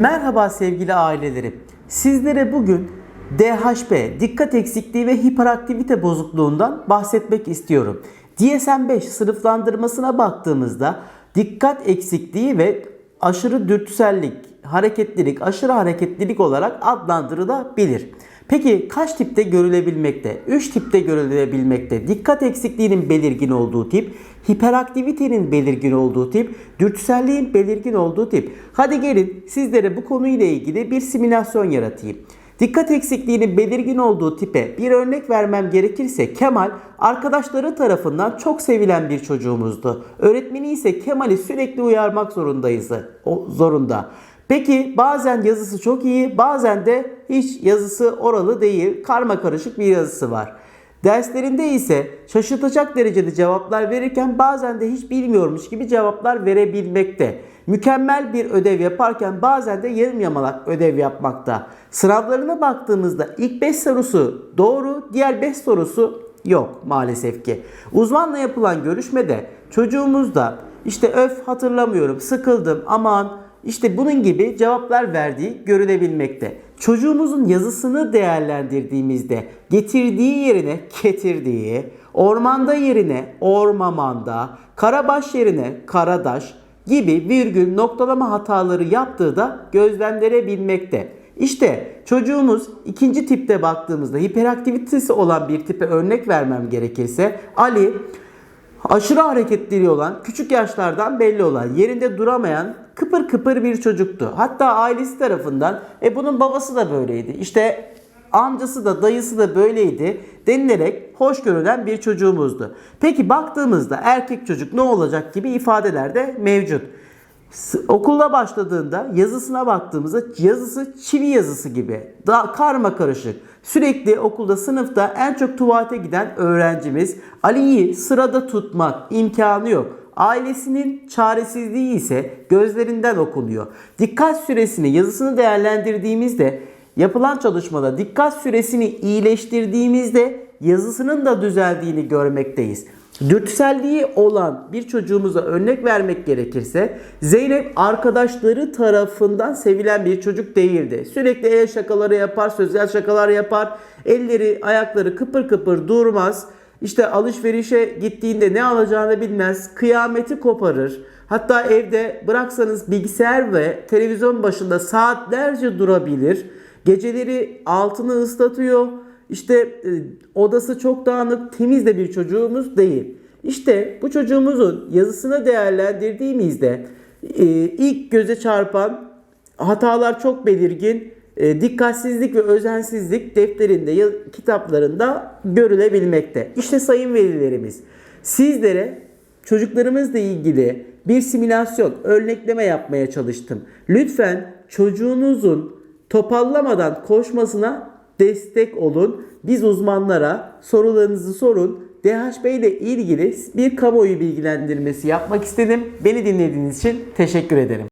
Merhaba sevgili ailelerim. Sizlere bugün DHB, dikkat eksikliği ve hiperaktivite bozukluğundan bahsetmek istiyorum. DSM-5 sınıflandırmasına baktığımızda dikkat eksikliği ve aşırı dürtüsellik, hareketlilik, aşırı hareketlilik olarak adlandırılabilir. Peki kaç tipte görülebilmekte? 3 tipte görülebilmekte. Dikkat eksikliğinin belirgin olduğu tip, hiperaktivitenin belirgin olduğu tip, dürtüselliğin belirgin olduğu tip. Hadi gelin sizlere bu konuyla ilgili bir simülasyon yaratayım. Dikkat eksikliğinin belirgin olduğu tipe bir örnek vermem gerekirse Kemal arkadaşları tarafından çok sevilen bir çocuğumuzdu. Öğretmeni ise Kemal'i sürekli uyarmak zorundayız. O zorunda. Peki bazen yazısı çok iyi, bazen de hiç yazısı oralı değil, karma karışık bir yazısı var. Derslerinde ise şaşırtacak derecede cevaplar verirken bazen de hiç bilmiyormuş gibi cevaplar verebilmekte. Mükemmel bir ödev yaparken bazen de yarım yamalak ödev yapmakta. Sınavlarına baktığımızda ilk 5 sorusu doğru, diğer 5 sorusu yok maalesef ki. Uzmanla yapılan görüşmede çocuğumuzda işte öf hatırlamıyorum, sıkıldım, aman işte bunun gibi cevaplar verdiği görülebilmekte. Çocuğumuzun yazısını değerlendirdiğimizde getirdiği yerine getirdiği, ormanda yerine ormamanda, karabaş yerine karadaş gibi virgül noktalama hataları yaptığı da gözlemlenebilmekte. İşte çocuğumuz ikinci tipte baktığımızda hiperaktivitesi olan bir tipe örnek vermem gerekirse Ali aşırı hareketleri olan, küçük yaşlardan belli olan, yerinde duramayan kıpır kıpır bir çocuktu. Hatta ailesi tarafından e bunun babası da böyleydi. İşte amcası da dayısı da böyleydi denilerek hoş görülen bir çocuğumuzdu. Peki baktığımızda erkek çocuk ne olacak gibi ifadeler de mevcut. Okulda başladığında yazısına baktığımızda yazısı çivi yazısı gibi. Daha karma karışık. Sürekli okulda sınıfta en çok tuvalete giden öğrencimiz Ali'yi sırada tutmak imkanı yok. Ailesinin çaresizliği ise gözlerinden okunuyor. Dikkat süresini yazısını değerlendirdiğimizde yapılan çalışmada dikkat süresini iyileştirdiğimizde yazısının da düzeldiğini görmekteyiz. Dürtüselliği olan bir çocuğumuza örnek vermek gerekirse Zeynep arkadaşları tarafından sevilen bir çocuk değildi. Sürekli el şakaları yapar, sözel şakalar yapar. Elleri, ayakları kıpır kıpır durmaz. İşte alışverişe gittiğinde ne alacağını bilmez. Kıyameti koparır. Hatta evde bıraksanız bilgisayar ve televizyon başında saatlerce durabilir. Geceleri altını ıslatıyor. İşte e, odası çok dağınık, temiz de bir çocuğumuz değil. İşte bu çocuğumuzun yazısını değerlendirdiğimizde e, ilk göze çarpan hatalar çok belirgin. E, dikkatsizlik ve özensizlik defterinde, ya- kitaplarında görülebilmekte. İşte sayın velilerimiz, sizlere çocuklarımızla ilgili bir simülasyon, örnekleme yapmaya çalıştım. Lütfen çocuğunuzun topallamadan koşmasına destek olun. Biz uzmanlara sorularınızı sorun. DHB ile ilgili bir kamuoyu bilgilendirmesi yapmak istedim. Beni dinlediğiniz için teşekkür ederim.